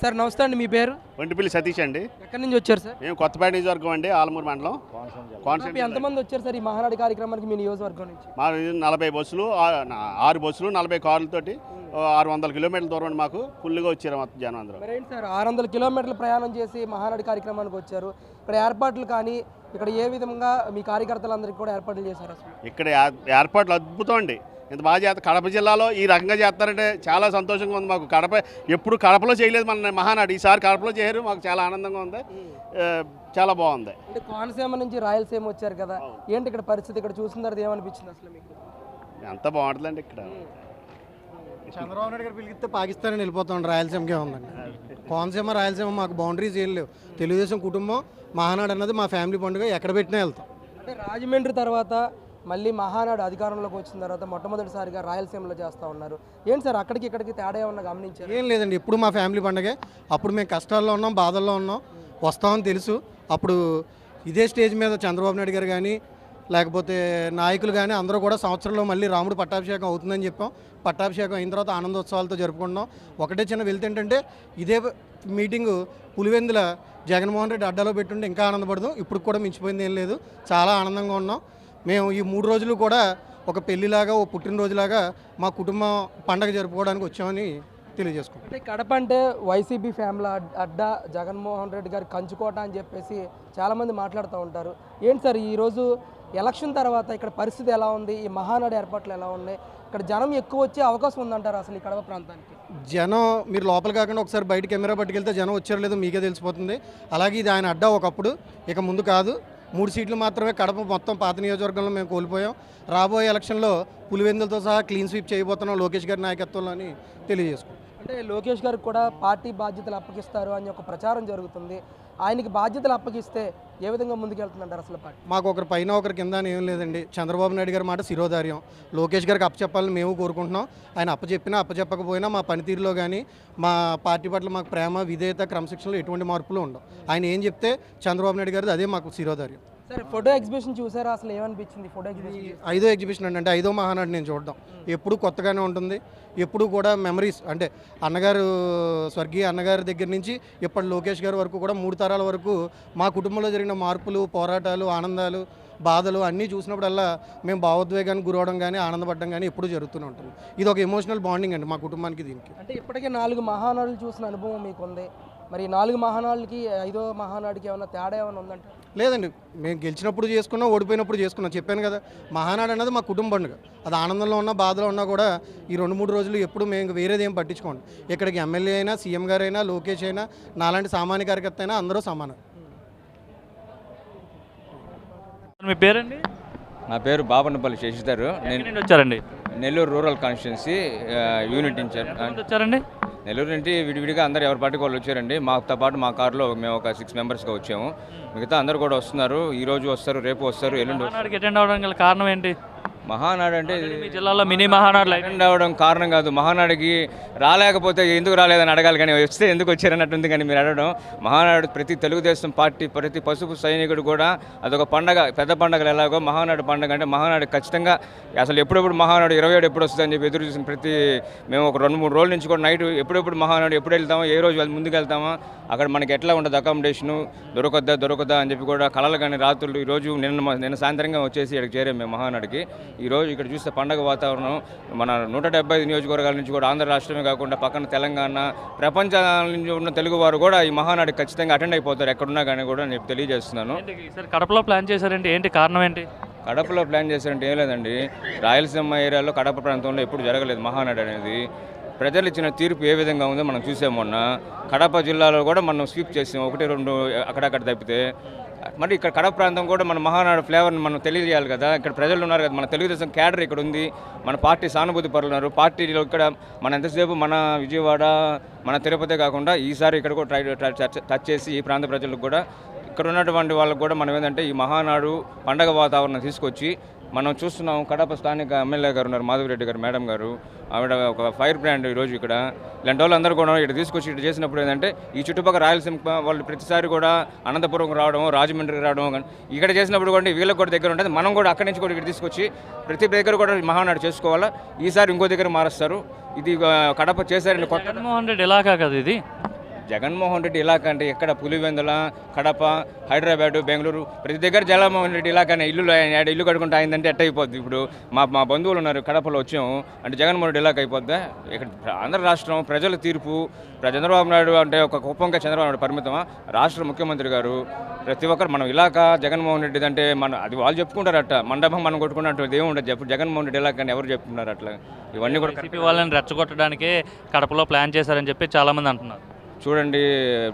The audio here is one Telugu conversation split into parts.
సార్ నమస్తే అండి మీ పేరు? ఒంటిపల్లి సతీష్ అండి. ఎక్కడి నుంచి వచ్చారు సార్? మేము కొత్తపేట నియోజకవర్గం అండి ఆలమూరు మండలం. ఎంతమంది వచ్చారు సార్ ఈ మహానాడు కార్యక్రమానికి మీ నియోజకవర్గం నుంచి? మా నలభై బస్సులు ఆరు బస్సులు నలభై కార్లతోటి ఆరు వందల కిలోమీటర్ల దూరం అండి మాకు ఫుల్గా వచ్చారు మొత్తం జనం అందరూ. సార్ ఆరు వందల కిలోమీటర్లు ప్రయాణం చేసి మహానాడు కార్యక్రమానికి వచ్చారు. ఇక్కడ ఏర్పాట్లు కానీ ఇక్కడ ఏ విధంగా మీ కార్యకర్తలందరికీ కూడా ఏర్పాట్లు చేశారు అసలు? ఇక్కడ ఏర్పాట్లు అద్భుతం అండి. ఇంత బాగా చేస్తారు కడప జిల్లాలో ఈ రకంగా చేస్తారంటే చాలా సంతోషంగా ఉంది మాకు. కడప ఎప్పుడు కడపలో చేయలేదు మన మహానాడు. ఈసారి కడపలో చేయరు. మాకు చాలా ఆనందంగా ఉంది. చాలా బాగుంది. అంటే కోనసీమ నుంచి రాయలసీమ వచ్చారు కదా. ఏంటి ఇక్కడ పరిస్థితి? ఇక్కడ చూసిన తర్వాత ఏమనిపించింది అసలు మీకు? ఎంత బాగుంటుందండి ఇక్కడ. చంద్రబాబు నాయుడు గారు పిలిగితే పాకిస్తాన్ వెళ్ళిపోతాం రాయలసీమకే ఉందండి. కోనసీమ రాయలసీమ మాకు బౌండరీస్ ఏం లేవు. తెలుగుదేశం కుటుంబం మహానాడు అన్నది మా ఫ్యామిలీ పండుగ. ఎక్కడ పెట్టినా వెళ్తాం. అంటే రాజమండ్రి తర్వాత మళ్ళీ మహానాడు అధికారంలోకి వచ్చిన తర్వాత మొట్టమొదటిసారిగా రాయలసీమలో చేస్తూ ఉన్నారు. ఏంటి సార్ అక్కడికి ఇక్కడికి తేడా ఏమన్నా గమనించారు? ఏం లేదండి ఇప్పుడు మా ఫ్యామిలీ పండగే. అప్పుడు మేము కష్టాల్లో ఉన్నాం బాధల్లో ఉన్నాం. వస్తామని తెలుసు. అప్పుడు ఇదే స్టేజ్ మీద చంద్రబాబు నాయుడు గారు కానీ లేకపోతే నాయకులు కానీ అందరూ కూడా సంవత్సరంలో మళ్ళీ రాముడు పట్టాభిషేకం అవుతుందని చెప్పాం. పట్టాభిషేకం అయిన తర్వాత ఆనందోత్సవాలతో జరుపుకుంటున్నాం. ఒకటే చిన్న వెళ్తే ఏంటంటే ఇదే మీటింగు పులివెందుల జగన్మోహన్ రెడ్డి అడ్డాలో పెట్టుంటే ఇంకా ఆనందపడదాం. ఇప్పుడు కూడా మించిపోయింది ఏం లేదు. చాలా ఆనందంగా ఉన్నాం. మేము ఈ మూడు రోజులు కూడా ఒక పెళ్ళిలాగా ఓ పుట్టినరోజులాగా మా కుటుంబం పండగ జరుపుకోవడానికి వచ్చామని తెలియజేసుకుంటాం అంటే కడప అంటే వైసీపీ ఫ్యామిలీ అడ్- అడ్డా జగన్మోహన్ రెడ్డి గారి కంచుకోట అని చెప్పేసి చాలామంది మాట్లాడుతూ ఉంటారు. ఏంటి సార్ ఈరోజు ఎలక్షన్ తర్వాత ఇక్కడ పరిస్థితి ఎలా ఉంది? ఈ మహానాడు ఏర్పాట్లు ఎలా ఉన్నాయి? ఇక్కడ జనం ఎక్కువ వచ్చే అవకాశం ఉందంటారు అసలు ఈ కడప ప్రాంతానికి? జనం మీరు లోపల కాకుండా ఒకసారి బయట కెమెరా పట్టుకెళ్తే జనం వచ్చారో లేదో మీకే తెలిసిపోతుంది. అలాగే ఇది ఆయన అడ్డా ఒకప్పుడు ఇక ముందు కాదు. మూడు సీట్లు మాత్రమే కడప మొత్తం పాత నియోజకవర్గంలో మేము కోల్పోయాం. రాబోయే ఎలక్షన్లో పులివెందులతో సహా క్లీన్ స్వీప్ చేయబోతున్నాం లోకేష్ గారి నాయకత్వంలో అని తెలియజేసుకుంటాం అంటే లోకేష్ గారికి కూడా పార్టీ బాధ్యతలు అప్పగిస్తారు అని ఒక ప్రచారం జరుగుతుంది. ఆయనకి బాధ్యతలు అప్పగిస్తే ఏ విధంగా ముందుకెళ్తుందంటారు అసలు పార్టీ? మాకు ఒకరి పైన ఒకరి కింద అని ఏం లేదండి. చంద్రబాబు నాయుడు గారి మాట శిరోధార్యం. లోకేష్ గారికి అప్పచెప్పాలని మేము కోరుకుంటున్నాం. ఆయన అప్పచెప్పినా అప్పచెప్పకపోయినా మా పనితీరులో కానీ మా పార్టీ పట్ల మాకు ప్రేమ విధేయత క్రమశిక్షణలో ఎటువంటి మార్పులు ఉండవు. ఆయన ఏం చెప్తే చంద్రబాబు నాయుడు గారిది అదే మాకు శిరోధార్యం. సరే ఫోటో ఎగ్జిబిషన్ చూసారా? అసలు ఏమనిపించింది ఫోటో ఎగ్జిబిషన్? ఐదో ఎగ్జిబిషన్ అండి అంటే ఐదో మహానాడు నేను చూడడం. ఎప్పుడు కొత్తగానే ఉంటుంది ఎప్పుడు కూడా మెమరీస్ అంటే అన్నగారు స్వర్గీయ అన్నగారి దగ్గర నుంచి ఇప్పటి లోకేష్ గారి వరకు కూడా మూడు తరాల వరకు మా కుటుంబంలో జరిగిన మార్పులు పోరాటాలు ఆనందాలు బాధలు అన్నీ చూసినప్పుడల్లా మేము భావోద్వేగానికి గురవడం కానీ ఆనందపడడం కానీ ఎప్పుడు జరుగుతూనే ఉంటుంది. ఇది ఒక ఎమోషనల్ బాండింగ్ అండి మా కుటుంబానికి దీనికి. అంటే ఇప్పటికే నాలుగు మహానాడులు చూసిన అనుభవం మీకు ఉంది మరి నాలుగు మహానాడులకి ఐదో మహానాడుకి ఏమైనా తేడా ఏమైనా ఉందంటే లేదండి మేము గెలిచినప్పుడు చేసుకున్నాం ఓడిపోయినప్పుడు చేసుకున్నాం. చెప్పాను కదా మహానాడు అన్నది మా కుటుంబ పండుగ. అది ఆనందంలో ఉన్నా బాధలో ఉన్నా కూడా ఈ రెండు మూడు రోజులు ఎప్పుడు మేము వేరేది ఏం పట్టించుకోండి. ఇక్కడికి ఎమ్మెల్యే అయినా సీఎం గారైనా లోకేష్ అయినా నాలాంటి సామాన్య కార్యకర్త అయినా అందరూ సమానం. మీ పేరండి? నా పేరు బాపన్నపల్లి శశిధర్. నేను వచ్చారండి? Nellore rural constituency unit incharge. వచ్చారండి? నెల్లూరు నుండి విడివిడిగా అందరు ఎవరి పార్టీకి వాళ్ళు వచ్చారండి. మాతో పాటు మా కారులో మేము ఒక సిక్స్ మెంబర్స్గా వచ్చాము. మిగతా అందరు కూడా వస్తున్నారు. ఈ రోజు వస్తారు రేపు వస్తారు ఎల్లుండి అటెండ్ అవ్వడానికి కారణం ఏంటి? మహానాడు అంటే మీ జిల్లాలో మినీ మహానాడులు అయితే అటెండ్ అవ్వడం కారణం కాదు. మహానాడుకి రాలేకపోతే ఎందుకు రాలేదని అడగాలి కానీ వస్తే ఎందుకు వచ్చారన్నట్టుంది కానీ మీరు అడగడం. మహానాడు ప్రతి తెలుగుదేశం పార్టీ ప్రతి పసుపు సైనికుడు కూడా అదొక పండగ పెద్ద పండగలు ఎలాగో మహానాడు పండగ అంటే మహానాడు ఖచ్చితంగా అసలు ఎప్పుడెప్పుడు మహానాడు ఇరవై ఏడు ఎప్పుడు వస్తుందని చెప్పి ఎదురు చూసిన ప్రతి మేము ఒక రెండు మూడు రోజుల నుంచి కూడా నైట్ ఎప్పుడెప్పుడు మహానాడు ఎప్పుడు వెళ్తామో ఏ రోజు ముందుకు వెళ్తామో అక్కడ మనకి ఎట్లా ఉండదు అకామిడేషను దొరకొద్దా దొరకొద్దా అని చెప్పి కూడా కళలు కానీ రాత్రులు ఈ రోజు నిన్న నిన్న సాయంత్రంగా వచ్చేసి ఇక్కడికి చేరాం మేము మహానాడుకి. ఈ రోజు ఇక్కడ చూస్తే పండగ వాతావరణం. మన నూట డెబ్బై ఐదు నియోజకవర్గాల నుంచి కూడా ఆంధ్ర రాష్ట్రమే కాకుండా పక్కన తెలంగాణ ప్రపంచాల నుంచి ఉన్న తెలుగు వారు కూడా ఈ మహానాడుకి ఖచ్చితంగా అటెండ్ అయిపోతారు. ఎక్కడున్నా కానీ కూడా నేను తెలియజేస్తున్నాను. ఈసారి కడపలో ప్లాన్ చేశారంటే ఏంటి కారణం ఏంటి? కడపలో ప్లాన్ చేశారంటే ఏం లేదండి. రాయలసీమ ఏరియాలో కడప ప్రాంతంలో ఎప్పుడు జరగలేదు మహానాడు అనేది. ప్రజలు ఇచ్చిన తీర్పు ఏ విధంగా ఉందో మనం చూసాం మొన్న. కడప జిల్లాలో కూడా మనం స్వీప్ చేసాం. ఒకటి రెండు అక్కడక్కడ తప్పితే. మరి ఇక్కడ కడప ప్రాంతం కూడా మన మహానాడు ఫ్లేవర్ని మనం తెలియజేయాలి కదా. ఇక్కడ ప్రజలు ఉన్నారు కదా. మన తెలుగుదేశం క్యాడర్ ఇక్కడ ఉంది. మన పార్టీ సానుభూతి పరులు ఉన్నారు పార్టీలో ఇక్కడ మన ఎంతసేపు మన విజయవాడ మన తిరుపతి కాకుండా ఈసారి ఇక్కడ కూడా ట్రై ట్రై- టచ్- టచ్ చేసి ఈ ప్రాంత ప్రజలకు కూడా ఇక్కడ ఉన్నటువంటి వాళ్ళకు కూడా మనం ఏంటంటే ఈ మహానాడు పండగ వాతావరణం తీసుకొచ్చి మనం చూస్తున్నాం కడప స్థానిక ఎమ్మెల్యే గారు ఉన్నారు మాధవిరెడ్డి గారు మేడం గారు. ఆవిడ ఒక ఫైర్ బ్రాండ్ ఈరోజు ఇక్కడ. ఇలాంటి వాళ్ళందరూ కూడా ఇక్కడ తీసుకొచ్చి ఇక్కడ చేసినప్పుడు ఏంటంటే ఈ చుట్టుపక్కల రాయలసీమ వాళ్ళు ప్రతిసారి కూడా అనంతపురం రావడం రాజమండ్రి రావడం ఇక్కడ చేసినప్పుడు కూడా వీళ్ళకి కూడా దగ్గర ఉంటుంది. మనం కూడా అక్కడి నుంచి కూడా ఇక్కడ తీసుకొచ్చి ప్రతి దగ్గర కూడా మహానాడు చేసుకోవాలా? ఈసారి ఇంకో దగ్గర మారుస్తారు. ఇది కడప చేశారని కొత్త జగన్మోహన్ రెడ్డి కదా ఇది? జగన్మోహన్ రెడ్డి ఇలాక అంటే ఎక్కడ పులివెందుల కడప హైదరాబాదు బెంగళూరు ప్రతి దగ్గర జగన్మోహన్ రెడ్డి ఇలాకనే ఇల్లు ఆయన ఇల్లు కట్టుకుంటే అయిందంటే ఎట్ట అయిపోద్ది? ఇప్పుడు మా మా బంధువులు ఉన్నారు కడపలో వచ్చాము అంటే జగన్మోహన్ రెడ్డి ఇలాగ అయిపోద్దా? ఇక్కడ ఆంధ్ర రాష్ట్రం ప్రజల తీర్పు చంద్రబాబు నాయుడు అంటే ఒక కుప్పంగా చంద్రబాబు నాయుడు పరిమితమా? రాష్ట్ర ముఖ్యమంత్రి గారు ప్రతి ఒక్కరు మనం ఇలాక జగన్మోహన్ రెడ్డి అంటే మన అది వాళ్ళు చెప్పుకుంటారట మండపం మనం కొట్టుకున్నట్టు ఏమి ఉండదు చెప్పు జగన్మోహన్ రెడ్డి ఇలాగ ఎవరు చెప్తున్నారు అట్లా ఇవన్నీ కూడా వాళ్ళని రెచ్చగొట్టడానికి కడపలో ప్లాన్ చేశారని చెప్పి చాలామంది అంటున్నారు. చూడండి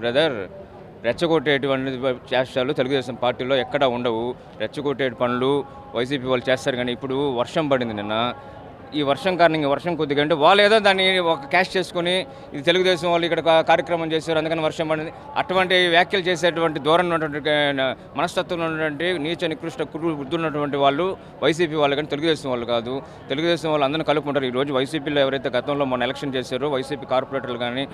బ్రదర్. రెచ్చగొట్టేటువంటి చేష్టాలు తెలుగుదేశం పార్టీలో ఎక్కడా ఉండవు. రెచ్చగొట్టే పనులు వైసీపీ వాళ్ళు చేస్తారు కానీ ఇప్పుడు వర్షం పడింది నిన్న. ఈ వర్షం కారణంగా వర్షం కొద్దిగా అంటే వాళ్ళు ఏదో దాన్ని ఒక క్యాష్ చేసుకొని ఇది తెలుగుదేశం వాళ్ళు ఇక్కడ కార్యక్రమం చేశారు అందుకని వర్షం పడింది. అటువంటి వ్యాఖ్యలు చేసేటువంటి దూరం ఉన్నటువంటి మనస్తత్వం ఉన్నటువంటి నీచ నికృష్ట కురు ఉన్నటువంటి వాళ్ళు వైసీపీ వాళ్ళు కానీ తెలుగుదేశం వాళ్ళు కాదు. తెలుగుదేశం వాళ్ళు అందరూ కలుపుకుంటారు. ఈ రోజు వైసీపీలో ఎవరైతే గతంలో మొన్న ఎలక్షన్ చేశారో వైసీపీ కార్పొరేటర్లు కానీ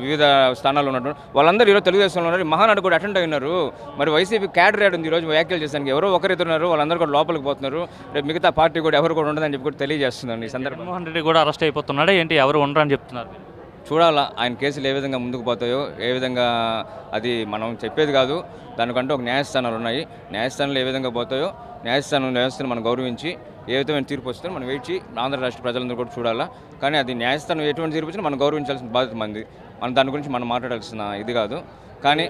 వివిధ స్థానాలు ఉన్నటువంటి వాళ్ళందరూ ఈరోజు తెలుగుదేశంలో ఉన్నారు. మహానాడు కూడా అటెండ్ అయినారు. మరి వైసీపీ క్యాడర్ ఏడు ఉంది. ఈరోజు వ్యాఖ్యలు చేశానికి ఎవరో ఒకరిద్దరు ఉన్నారు. వాళ్ళందరూ కూడా లోపలికి పోతున్నారు. రేపు మిగతా పార్టీ కూడా ఎవరు కూడా ఉండదని చెప్పి కూడా తెలియజేస్తున్నాను ఈ సందర్భంగా. జగన్మోహన్ రెడ్డి కూడా అరెస్ట్ అయిపోతున్నాడా. ఏంటి? ఎవరు ఉండరని చెప్తున్నారు? చూడాలా ఆయన కేసులు ఏ విధంగా ముందుకు పోతాయో ఏ విధంగా అది మనం చెప్పేది కాదు. దానికంటే ఒక న్యాయస్థానాలు ఉన్నాయి. న్యాయస్థానాలు ఏ విధంగా పోతాయో న్యాయస్థానం వ్యవస్థను మనం గౌరవించి ఏ విధమైన తీర్పు వస్తుందో మనం వేచి ఆంధ్ర రాష్ట్ర ప్రజలందరూ కూడా చూడాలా. కానీ అది న్యాయస్థానం ఎటువంటి తీర్పు వచ్చినా మనం గౌరవించాల్సిన బాధ్యత మంది. మనం దాని గురించి మనం మాట్లాడాల్సిన ఇది కాదు. కానీ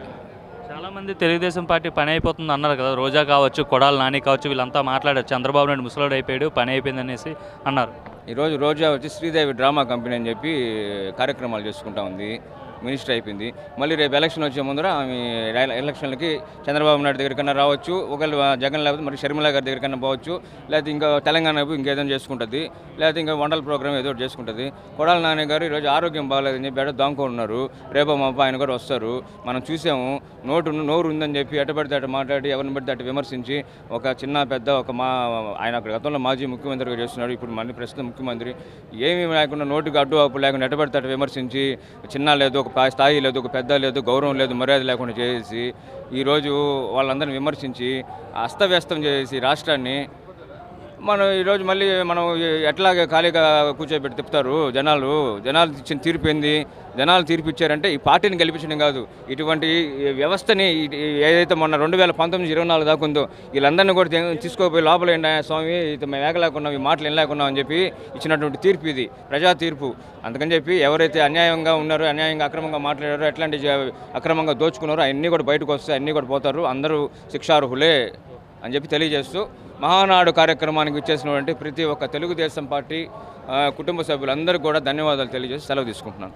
చాలామంది తెలుగుదేశం పార్టీ పని అయిపోతుంది అన్నారు కదా. రోజా కావచ్చు కొడాలి నాని కావచ్చు వీళ్ళంతా మాట్లాడారు. చంద్రబాబు నాయుడు ముసలాడు అయిపోయాడు పని అయిపోయింది అనేసి అన్నారు. ఈరోజు రోజా వచ్చి శ్రీదేవి డ్రామా కంపెనీ అని చెప్పి కార్యక్రమాలు చేసుకుంటా ఉంది. మినిస్టర్ అయిపోయింది. మళ్ళీ రేపు ఎలక్షన్ వచ్చే ముందర ఆమె ఎలక్షన్లకి చంద్రబాబు నాయుడు దగ్గరికన్నా రావచ్చు ఒకవేళ జగన్ లేకపోతే మరి షర్మిల గారి దగ్గరికన్నా పోవచ్చు లేకపోతే ఇంకా తెలంగాణ ఇంకేదైనా చేసుకుంటుంది లేకపోతే ఇంకా వండల ప్రోగ్రామ్ ఏదో ఒకటి చేసుకుంటుంది. కొడాల నాని గారు ఈరోజు ఆరోగ్యం బాగాలేదని చెప్పి ఎడ దాంకున్నారు రేపో మా ఆయన కూడా వస్తారు. మనం చూసాము నోటు నోరు ఉందని చెప్పి ఎట పడితే అటు మాట్లాడి ఎవరిని పడితే అటు విమర్శించి ఒక చిన్న పెద్ద ఒక మా ఆయన అక్కడ గతంలో మాజీ ముఖ్యమంత్రిగా చేస్తున్నాడు ఇప్పుడు మళ్ళీ ప్రస్తుతం ముఖ్యమంత్రి. ఏమీ లేకుండా నోటుకు అడ్డు అప్పు లేకుండా ఎట పడితే అటు విమర్శించి చిన్న లేదు ఒక ఒక స్థాయి లేదు ఒక పెద్ద లేదు గౌరవం లేదు మర్యాద లేకుండా చేసి ఈరోజు వాళ్ళందరిని విమర్శించి అస్తవ్యస్తం చేసి రాష్ట్రాన్ని మనం ఈరోజు మళ్ళీ మనం ఎట్లాగే ఖాళీగా కూర్చోబెట్టి తిప్పుతారు జనాలు. జనాలు ఇచ్చిన తీర్పు ఏంది? జనాలు తీర్పు ఇచ్చారంటే ఈ పార్టీని గెలిపించడం కాదు. ఇటువంటి వ్యవస్థని ఏదైతే మొన్న రెండు వేల పంతొమ్మిది ఇరవై నాలుగు దాకా ఉందో వీళ్ళందరినీ కూడా తీసుకోపోయి లోపల స్వామి ఇది మేము ఏకలేకున్నాం ఈ మాటలు వినలేకున్నాం అని చెప్పి ఇచ్చినటువంటి తీర్పు ఇది ప్రజా తీర్పు. అందుకని చెప్పి ఎవరైతే అన్యాయంగా ఉన్నారో అన్యాయంగా అక్రమంగా మాట్లాడారో ఎట్లాంటి అక్రమంగా దోచుకున్నారో అన్నీ కూడా బయటకు వస్తాయి అన్నీ కూడా పోతారు. అందరూ శిక్షార్హులే. అని చెప్పి తెలియజేస్తూ మహానాడు కార్యక్రమానికి ఇచ్చేసినటువంటి ప్రతి ఒక్క తెలుగుదేశం పార్టీ కుటుంబ సభ్యులందరికీ కూడా ధన్యవాదాలు తెలియజేసి సెలవు తీసుకుంటున్నాను.